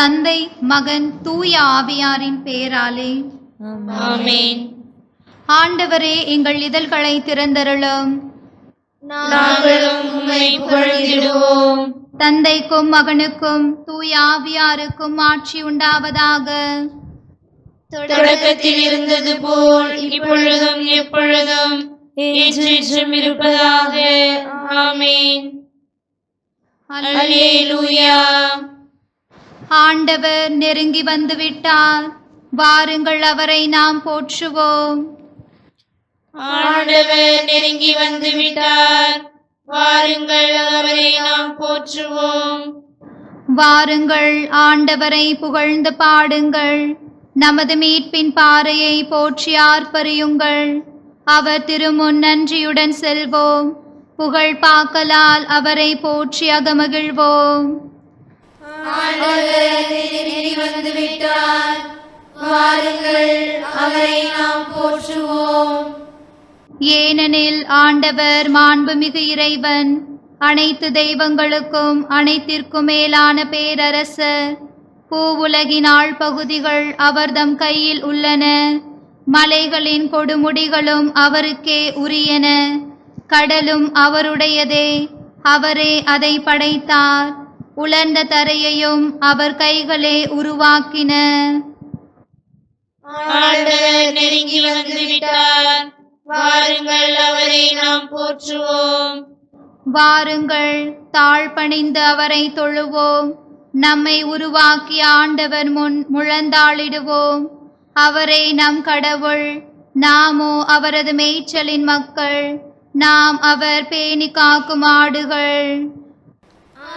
தந்தை மகன் தூய ஆவியாரின் பெயராலே ஆமென். ஆண்டவரே எங்கள் இதழ்களை திறந்தருளும். தந்தைக்கும் மகனுக்கும் தூய ஆவியாருக்கும் ஆட்சி உண்டாவதாக. தொடக்கத்தில் இருந்தது போல் இப்பொழுதும் எப்பொழுதும் இருப்பதாக. ஆமென். அல்லேலூயா. ஆண்டவர் நெருங்கி வந்து விட்டார் வாருங்கள் அவரை நாம் போற்றுவோம். ஆண்டவர் நெருங்கி வந்து விட்டார் வாருங்கள் அவரை நாம் போற்றுவோம். வாருங்கள் ஆண்டவரை புகழ்ந்து பாடுங்கள். நமது மீட்பின் பாறையை போற்றி ஆர்ப்பரியுங்கள். அவர் திருமுன் நன்றியுடன் செல்வோம். புகழ் பாக்கலால் அவரை போற்றி அகமகிழ்வோம். வந்து விட்டார் வாருங்கள் அவரை நாம் போற்றுவோம். ஏனெனில் ஆண்டவர் மாண்புமிகு இறைவன் அனைத்து தெய்வங்களுக்கும் அனைத்திற்கும் மேலான பேரரசர் பூவுலகின் ஆழ்பகுதிகள் அவர்தம் கையில் உள்ளன. மலைகளின் கொடுமுடிகளும் அவருக்கே உரியன. கடலும் அவருடையதே. அவரே அதை படைத்தார். உலர்ந்த தரையையும் அவர் கைகளே உருவாக்கின. ஆண்டவர் நெருங்கி வந்து விட்டார் வாருங்கள் அவரை நாம் போற்றுவோம். வாருங்கள் தாழ்பணிந்து அவரை தொழுவோம். நம்மை உருவாக்கிய ஆண்டவர் முன் முழந்தாளிடுவோம். அவரே நம் கடவுள் நாமோ அவரது மேய்ச்சலின் மக்கள் நாம் அவர் பேணி காக்கும் ஆடுகள்.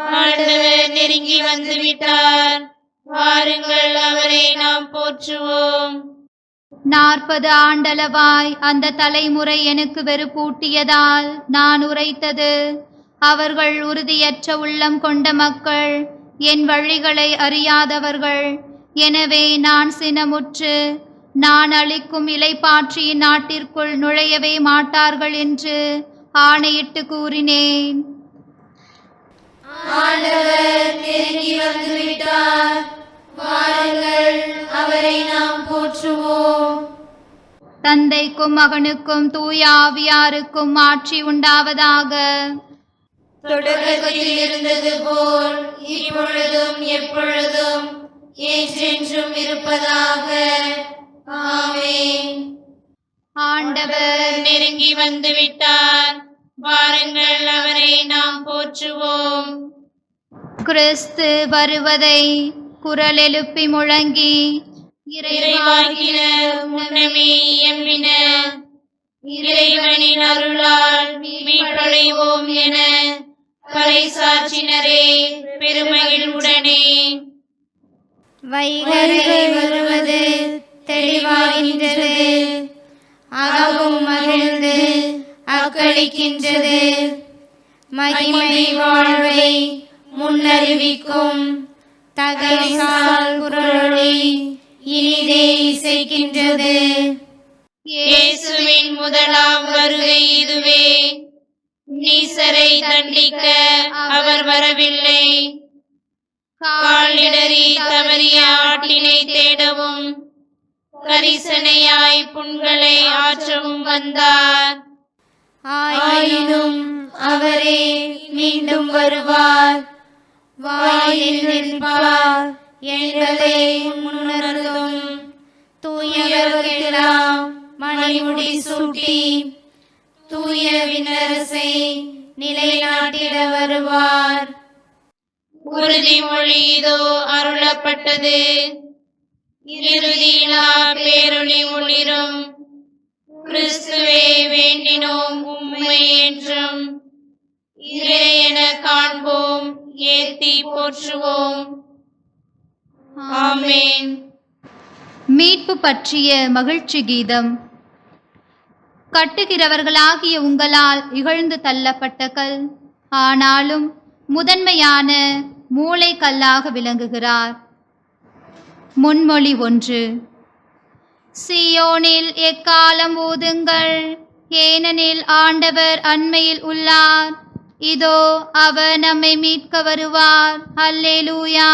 ஆண்டவர் நெருங்கி வந்து விட்டார் வாருங்கள் அவரை நாம் போற்றுவோம். நாற்பது ஆண்டளவாய் அந்த தலைமுறை எனக்கு வெறுப்பூட்டியதால் நான் உரைத்தது. அவர்கள் உறுதியற்ற உள்ளம் கொண்ட மக்கள் என் வழிகளை அறியாதவர்கள். எனவே நான் சினமுற்று நான் அளிக்கும் இலைப்பாற்றியின் நாட்டிற்குள் நுழையவே மாட்டார்கள் என்று ஆணையிட்டு கூறினேன். ஆண்டவர் நெருங்கி வந்து விட்டார் வாருங்கள் அவரை நாம் போற்றுவோம். தந்தைக்கும் மகனுக்கும் தூய ஆவியாருக்கும் ஆட்சி உண்டாவதாக. தொடக்கத்தில் இருந்தது போல் இப்பொழுதும் எப்பொழுதும் என்றென்றும் இருப்பதாக. ஆமென். ஆண்டவர் நெருங்கி வந்து விட்டார் வாருங்கள் அவரை நாம் போற்றுவோம். கிறிஸ்து வருவதை குரல் எழுப்பி முழங்கி இறைவனின் அருளால் மீட்டடைவோம் என பறைசாற்றினரே பெருமகிழ்வுடனே வைகரை வருவது தெளிவாகின்றது அகவும் மகிழ்ந்து அக்களிக்கின்றது. மகிமை வாழ்வை முன்னறிவிக்கும். தகைசால் குரலொளி இனிதே இசைக்கின்றது. இயேசுவின் முதலாம் வருகை இதுவே. நீசரை தண்டிக்க அவர் வரவில்லை. காலிடறி தவறிய ஆட்டினை தேடவும் கரிசனையாய் புண்களை ஆற்றவும் வந்தார். ஆயினும் அவரே மீண்டும் வருவார். வாயில் நிற்பார். என்பதை முன்னுணர்ந்தும் தூயவர்க்கெல்லாம் மணிமுடி சூட்டி தூய விண்ணரசை நிலைநாட்டிட வருவார். உறுதிமொழி இதோ அருளப்பட்டது. இறுதியிலா பேரொளி ஒளிரும். கிறிஸ்துவே வேண்டினோம் உண்மை என்றும் இறை என காண்போம் ஏத்தி போற்றுவோம். ஆமென். மீட்பு பற்றிய மகிழ்ச்சி கீதம். கட்டுகிறவர்களாகிய உங்களால் இகழ்ந்து தள்ளப்பட்ட கல் ஆனாலும் முதன்மையான மூளை கல்லாக விளங்குகிறார். முன்மொழி ஒன்று. சியோனில் எக்காலம் ஊதுங்கள் ஏனெனில் ஆண்டவர் அண்மையில் உள்ளார். இதோ அவர் நம்மை மீட்க வருவார். அல்லேலூயா.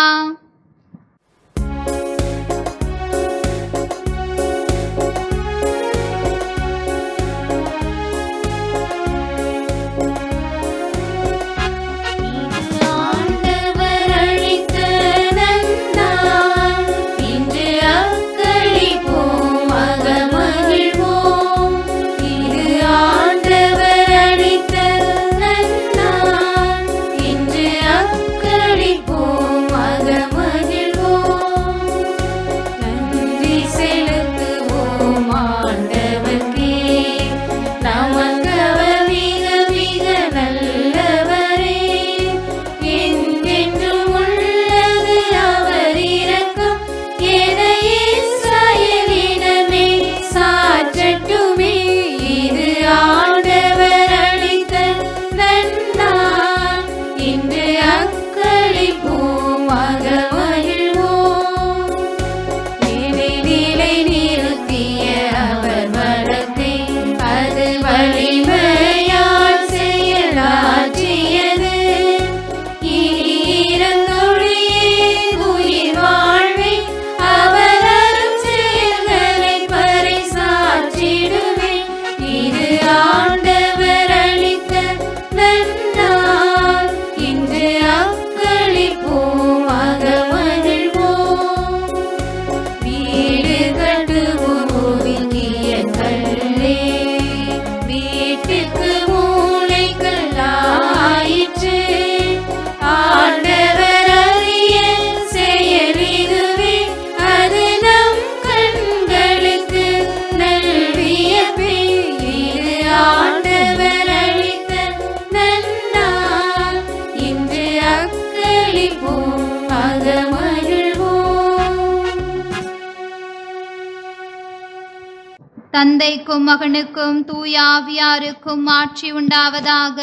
தந்தைக்கும் மகனுக்கும் தூயாவியாருக்கும் ஆட்சி உண்டாவதாக.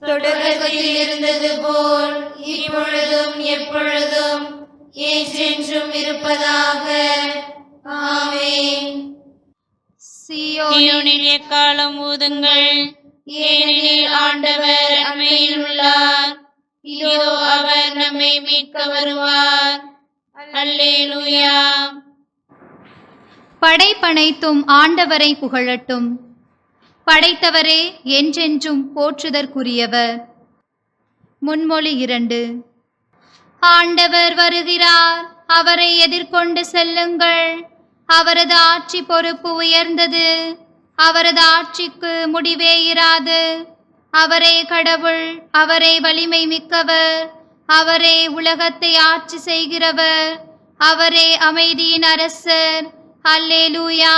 தொடக்கத்தில் இருந்தது போல் இப்பொழுதும் எப்பொழுதும் என்றென்றும் இருப்பதாக. ஆமென். சியோனில் எக்காலம் ஊதுங்கள். ஏனெனில் ஆண்டவர் அண்மையில் உள்ளார். இதோ அவர் நம்மை மீட்க வருவார். அல்லேலூயா. படைப்பனைத்தும் ஆண்டவரை புகழட்டும். படைத்தவரே என்றென்றும் போற்றுதற்குரியவர். முன்மொழி இரண்டு. ஆண்டவர் வருகிறார் அவரை எதிர்கொண்டு செல்லுங்கள். அவரது ஆட்சி பொறுப்பு உயர்ந்தது. அவரது ஆட்சிக்கு முடிவே இராது. அவரே கடவுள் அவரே வலிமை மிக்கவர். அவரே உலகத்தை ஆட்சி செய்கிறவர். அவரே அமைதியின் அரசர். அல்லேலூயா.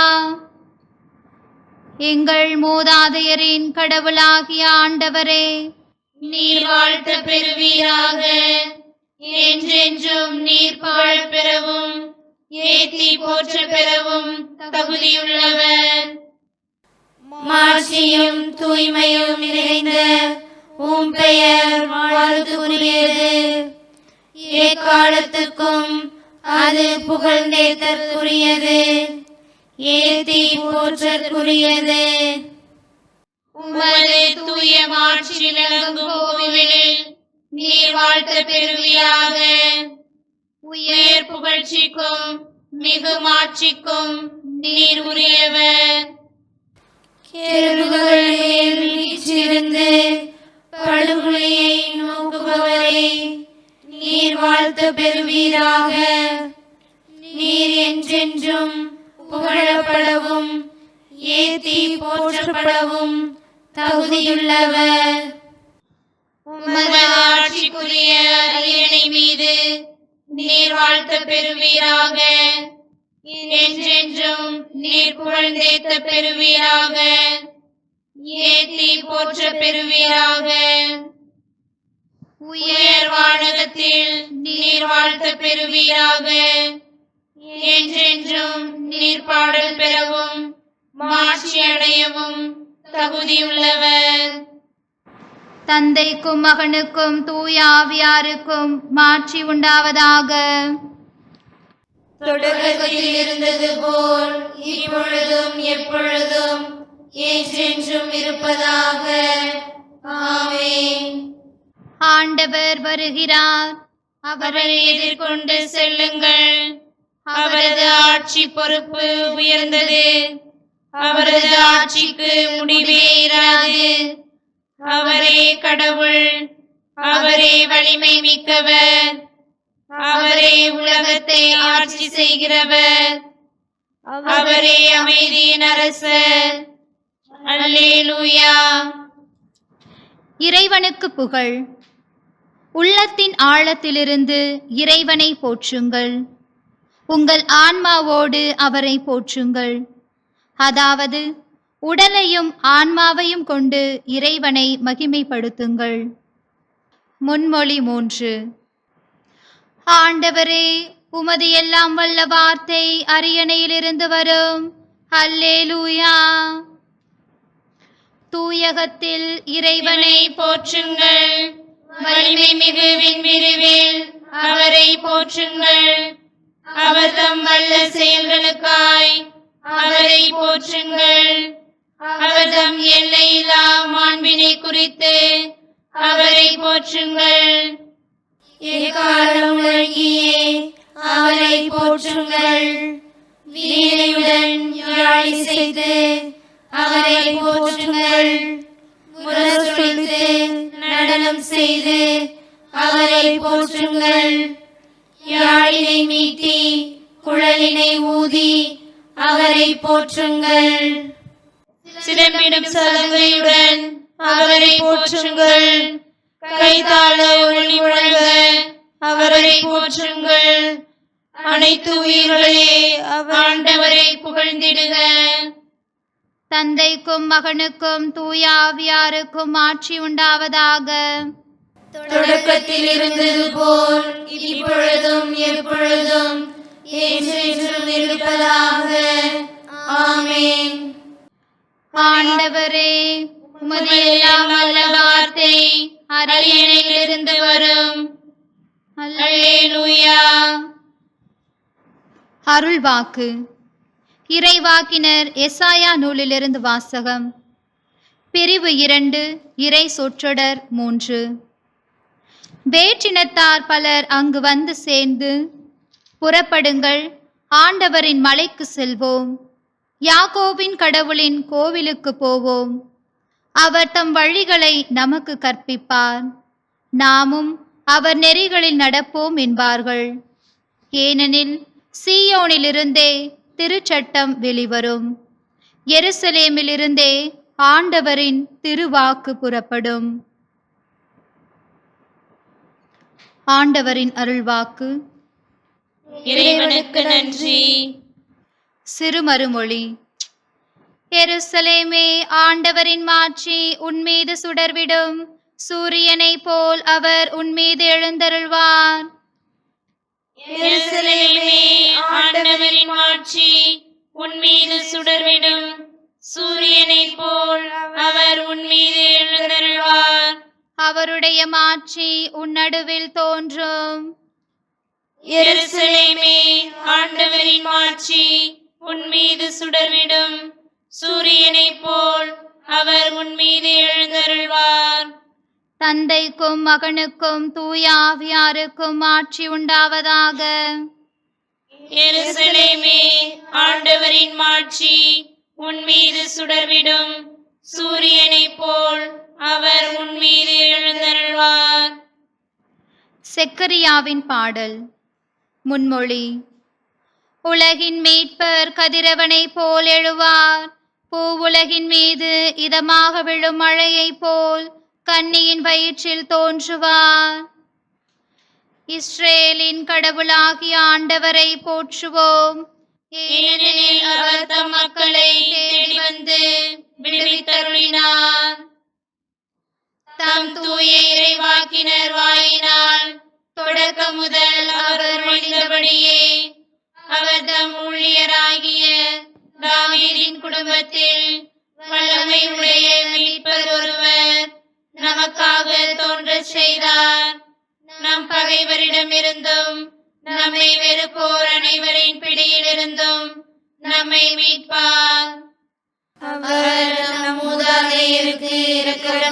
எங்கள் மூதாதையரின் கடவுளாகிய ஆண்டவரே நீர் வாழ்த்த பெறுவீராக என்றென்றும் நீர் புகழ் பெறவும் ஏத்தி போற்ற பெறவும் தகுதியுள்ளவர். மாட்சியும் தூய்மையும் நிறைந்த உம் பெயர் வாழ்த்துக்குரியது. எக்காலத்துக்கும் அது புகழ்ந்தேத்தற்குரியது ஏத்தி போற்றற்குரியது. உமது தூய மாட்சி விளங்கும் கோவிலில் நீர் வாழ்த்த பெறுவீராக. உயர் புகழ்ச்சிக்கும் மிகு மாட்சிக்கும் நீர் உரியவர். கேருகள் மேல் வீற்றிருந்து படுகொலையை நோக்குபவரே நீர் வாழ்த்த பெறுவீராக. என்றென்றும் புகழப்படவும் ஏத்தி போற்றப்படவும் தகுதியுள்ளவர். உமது ஆட்சிக்குரிய அரியணை மீது நீர் வாழ்த்த பெறுவீராக என்றென்றும் நீர் புகழ்ந்தேத்த பெறுவீராக ஏத்தி போற்ற பெறுவீராக உயர் வானகத்தில் நீர் வாழ்த்த பெறுவீராக என்றென்றும் நீர் பாடல் பெறவும் மாட்சி அடையவும் தகுதியுள்ளவர். தந்தைக்கும் மகனுக்கும் தூய ஆவியாருக்கும் மாட்சி உண்டாவதாக. தொடக்கத்தில் இருந்தது போல் இப்பொழுதும் எப்பொழுதும் என்றென்றும் இருப்பதாக. ஆமென். ஆண்டவர் வருகிறார். அவரை எதிர்கொண்டு செல்லுங்கள். அவரது ஆட்சி பொறுப்பு உயர்ந்தது. அவரது ஆட்சிக்கு முடிவே இராது. அவரே கடவுள் அவரே வலிமை மிக்கவர். அவரே உலகத்தை ஆட்சி செய்கிறவர். அவரே அமைதியின் அரசர். அல்லேலூயா. இறைவனுக்கு புகழ். உள்ளத்தின் ஆழத்திலிருந்து இறைவனை போற்றுங்கள். உங்கள் ஆன்மாவோடு அவரை போற்றுங்கள். அதாவது உடலையும் ஆன்மாவையும் கொண்டு இறைவனை மகிமைப்படுத்துங்கள். முன்மொழி மூன்று. ஆண்டவரே உமது எல்லாம் வல்ல வார்த்தை அரியணையிலிருந்து வரும். அல்லேலூயா. தூயகத்தில் இறைவனை போற்றுங்கள். வலிமை மிகு விண்விரிவில் அவரை போற்றுங்கள். அவர் தம் வல்ல செயல்களுக்காய் அவரை போற்றுங்கள். அவர் தம் எல்லையிலா மாண்பினை குறித்து அவரை போற்றுங்கள். எக்காலம் முழங்கியே அவரை போற்றுங்கள். வீணையுடன் யாழி செய்து அவரை போற்றுங்கள். முரசொலித்து நடனம் செய்து அவரை போற்றுங்கள். யாழினை மீட்டி குழலினை ஊதி அவரை போற்றுங்கள். சிலம்பிடும் சலங்கையுடன் அவரை போற்றுங்கள். கைதாள ஒளி முழங்க அவரை போற்றுங்கள். அனைத்து உயிர்களே ஆண்டவரை புகழ்ந்திடுக. தந்தைக்கும் மகனுக்கும் தூய ஆவியாருக்கும் ஆட்சி உண்டாவதாக. தொடக்கத்தில் இருந்தது போல் இப்பொழுதும் எப்பொழுதும் என்றென்றும் இருப்பதாக ஆமென். ஆண்டவரே உமது எல்லாம் வல்ல வார்த்தை அரியணையிலிருந்து வரும். அல்லேலூயா. அருள்வாக்கு. இறைவாக்கினர் எசாயா நூலிலிருந்து வாசகம். பிரிவு இரண்டு இறை சொற்றொடர் மூன்று. வேற்றினத்தார் பலர் அங்கு வந்து சேர்ந்து புறப்படுங்கள் ஆண்டவரின் மலைக்கு செல்வோம். யாகோவின் கடவுளின் கோவிலுக்கு போவோம். அவர் தம் வழிகளை நமக்கு கற்பிப்பார். நாமும் அவர் நெறிகளில் நடப்போம் என்பார்கள். ஏனெனில் சீயோனிலிருந்தே திருச்சட்டம் வெளிவரும். எருசலேமிலிருந்தே ஆண்டவரின் திருவாக்கு புறப்படும். ஆண்டவரின் அருள்வாக்கு. இறைவனுக்கு நன்றி. சிறுமறுமொழி. எருசலேமே ஆண்டவரின் மாட்சி உன்மீது சுடர்விடும். சூரியனைப் போல் அவர் உன்மீது எழுந்தருள்வார். எருசலேமே ஆண்டவரின் மாட்சி உன் மீது சுடர்விடும். சூரியனைப் போல் அவர் உன் மீது எழுந்தருள்வார். அவருடைய மாட்சி உன் நடுவில் தோன்றும். எருசலேமே ஆண்டவரின் மாட்சி உன் மீது சுடர்விடும். சூரியனைப் போல் அவர் உன் மீது எழுந்தருள்வார். தந்தைக்கும் மகனுக்கும் தூய ஆவியாருக்கும் ஆட்சி உண்டாவதாக. எருசலேமே ஆண்டவரின் மாட்சி உன் மீது சுடர்விடும். சூரியனைப் போல் அவர் உன் மீது எழுந்தருள்வார். செக்கரியாவின் பாடல். முன்மொழி. உலகின் மீட்பர் கதிரவனைப் போல் எழுவார். பூவுலகின் மீது இதமாக விழும் மழையைப் போல் கன்னியின் வயிற்றில் தோன்றுவார். இஸ்ரேலின் கடவுளாகிய ஆண்டவரை போற்றுவோம். ஏனெனில் அவர் தம் மக்களை தேடி வந்து விடுவித்தருளினார். தம் தூய இறைவாக்கினர் வாயினால் தொடக்க முதல் அவர் மொழிந்தபடியே அவர் தம் ஊழியராகிய தாவீதின் குடும்பத்தில் வல்லமை உடைய மீட்பர் ஒருவர் நமக்காக தோன்றச் செய்தார். நம் பகைவரிடமிருந்தும் நம்மை வெறுப்போர் அனைவரின் பிடியிலிருந்தும் நம்மை மீட்பார். அவர் நம் மூதாதையருக்கு இரக்கம்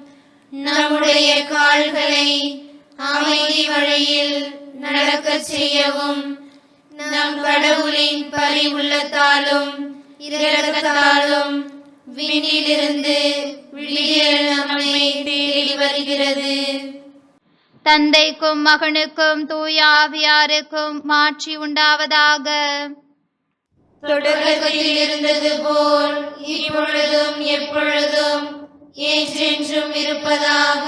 நம்முடைய கால்களை அமைதி வழியில் நடக்கச் செய்யவும் நம் கடவுளின் பரிவுள்ளத்தாலும் இரக்கத்தாலும் விண்ணிலிருந்து விடியல் நம்மை தேடி வருகிறது. தந்தைக்கும் மகனுக்கும் தூய ஆவியாருக்கும் மாட்சி உண்டாவதாக. தொடக்கத்தில் இருந்தது போல் இப்பொழுதும் எப்பொழுதும் என்றென்றும் இருப்பதாக.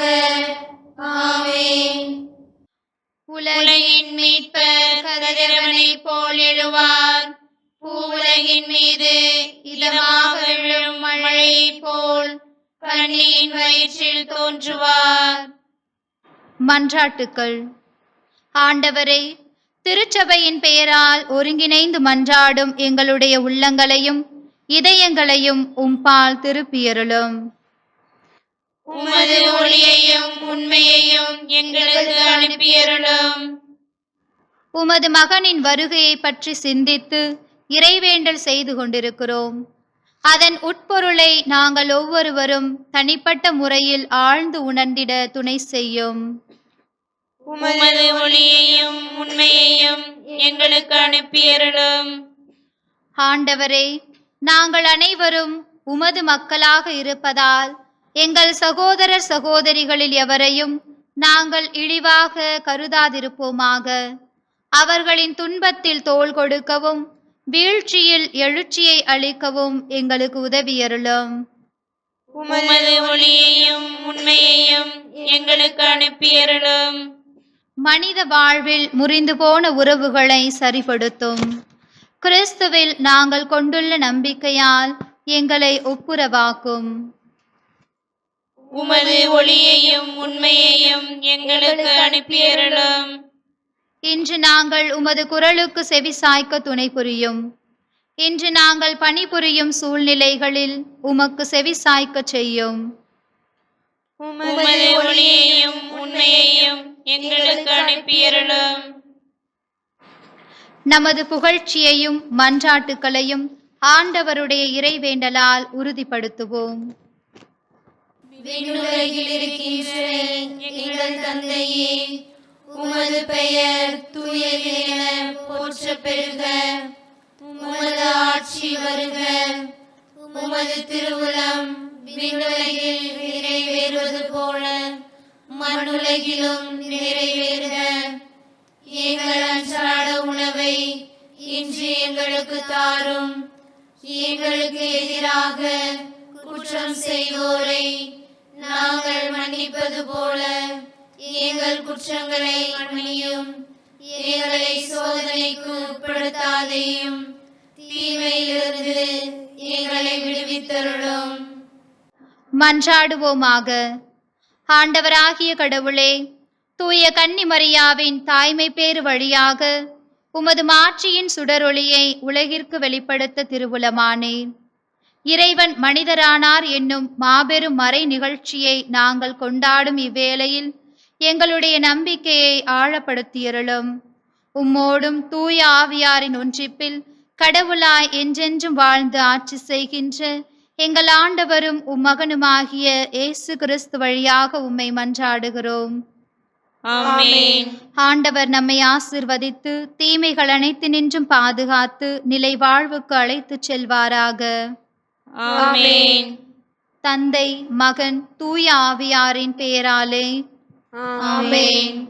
ஆமென். உலகின் மீட்பர் கதிரவனைப் போல் எழுவார். பூவுலகின் மீது இதமாக விழும் மழையைப் போல் கண்ணியின் வயிற்றில் தோன்றுவார். மன்றாட்டுக்கள். ஆண்டவரே திருச்சபையின் பெயரால் ஒருங்கிணைந்து மன்றாடும் எங்களுடைய உள்ளங்களையும் இதயங்களையும் உம்பால் திருப்பியருளும். உமது ஒளியையும் உண்மையையும் எங்களுக்கு அனுப்பியருளும். உமது மகனின் வருகையை பற்றி சிந்தித்து இறைவேண்டல் செய்து கொண்டிருக்கிறோம். அதன் உட்பொருளை நாங்கள் ஒவ்வொருவரும் தனிப்பட்ட முறையில் ஆழ்ந்து உணர்ந்திட துணை செய்யும். உமது ஒளியையும் உண்மையையும் எங்களுக்கு அனுப்பியருளும். ஆண்டவரே நாங்கள் அனைவரும் உமது மக்களாக இருப்பதால் எங்கள் சகோதரர் சகோதரிகளில் எவரையும் நாங்கள் இழிவாக கருதாதிருப்போமாக. அவர்களின் துன்பத்தில் தோள் கொடுக்கவும் வீழ்ச்சியில் எழுச்சியை அளிக்கவும் எங்களுக்கு உதவியருளும். உமது ஒளியையும் உண்மையையும் எங்களுக்கு அனுப்பியருளும். மனித வாழ்வில் முறிந்து போன உறவுகளை சரிப்படுத்தும். கிறிஸ்துவில் நாங்கள் கொண்டுள்ள நம்பிக்கையால் எங்களை ஒப்புரவாக்கும். உமது ஒளியையும் உண்மையையும் எங்களுக்கு அனுப்பியருளும். இன்று நாங்கள் உமது குரலுக்கு செவி சாய்க்க துணை புரியும். இன்று நாங்கள் பணிபுரியும் சூழ்நிலைகளில் உமக்கு செவி சாய்க்க செய்யும். உமது ஒளியையும் உண்மையையும் எங்களுக்கு அனுப்பியருளும். நமது புகழ்ச்சியையும் மன்றாட்டுக்களையும் ஆண்டவருடைய இறைவேண்டலால் உறுதிப்படுத்துவோம். விண்ணுலகில் இருக்கின்ற எங்கள் தந்தையே உமது பெயர் தூயது என போற்ற பெறுக. உமது ஆட்சி வருக. உமது திருவுளம் விண்ணுலகில் நிறைவேறுவது போல மண்ணுலகிலும் நிறைவேறுக. எங்கள் அன்றாட உணவை இன்று எங்களுக்கு தாரும். எங்களுக்கு எதிராக குற்றம் செய்வோரை நாங்கள் மன்னிப்பது போல எங்கள் குற்றங்களை மன்னியும் எங்களை சோதனைக்கு உட்படுத்தாதையும் தீமையிலிருந்து எங்களை விடுவித்தருளும். மன்றாடுவோமாக. ஆண்டவராகிய கடவுளே தூய கன்னிமரியாவின் தாய்மை பேறு வழியாக உமது மாட்சியின் சுடரொளியை உலகிற்கு வெளிப்படுத்த திருவுளமானேன் இறைவன் மனிதரானார் என்னும் மாபெரும் மறை நிகழ்ச்சியை நாங்கள் கொண்டாடும் இவ்வேளையில் எங்களுடைய நம்பிக்கையை ஆழப்படுத்தியருளும். உம்மோடும் தூய ஆவியாரின் ஒன்றிப்பில் கடவுளாய் என்றென்றும் வாழ்ந்து ஆட்சி செய்கின்ற எங்கள் ஆண்டவரும் உம்மகனுமாகிய இயேசு கிறிஸ்து வழியாக உம்மை மன்றாடுகிறோம். ஆண்டவர் நம்மை ஆசிர்வதித்து தீமைகள் அனைத்து நின்றும் பாதுகாத்து நிலை வாழ்வுக்கு அழைத்துச் செல்வாராக. தந்தை மகன் தூய ஆவியாரின் பெயராலே. ஆமென் ஆமென்.